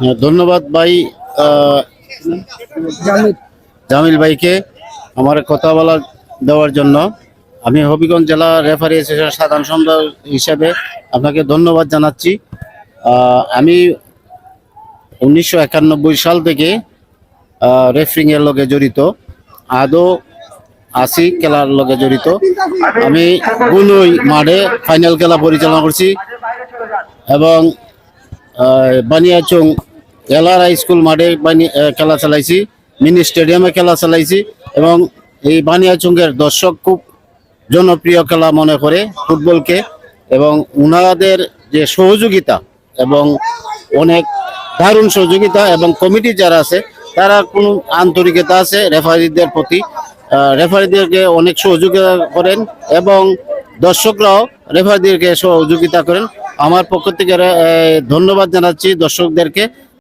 হ্যাঁ, ধন্যবাদ ভাই জামিল। ভাইকে আমার কথা বলা দেওয়ার জন্য। আমি হবিগঞ্জ জেলা রেফারি অ্যাসোসিয়েশনের সাধারণ সম্পাদক হিসেবে আপনাকে ধন্যবাদ জানাচ্ছি। আমি উনিশশো একানব্বই সাল থেকে রেফারিং এর লগে জড়িত আদৌ আসি খেলার লগে জড়িত। আমি গুনই মাঠে ফাইনাল খেলা পরিচালনা করছি এবং বানিয়াচং এলআর হাই স্কুল মাঠে খেলা চালাইছি, মিনি স্টেডিয়ামে খেলা চালাইছি এবং এই বানিয়াচুঙ্গের দর্শক খুব জনপ্রিয় খেলা মনে করে ফুটবলকে এবং উনাদের যে সহযোগিতা এবং অনেক দারুণ সহযোগিতা এবং কমিটি যারা আছে, তারা কোনো আন্তরিকতা আছে রেফারিদের প্রতি। রেফারিদেরকে অনেক সহযোগিতা করেন এবং দর্শকরাও রেফারিদেরকে সহযোগিতা করেন। আমার পক্ষ থেকে ধন্যবাদ জানাচ্ছি দর্শকদেরকে।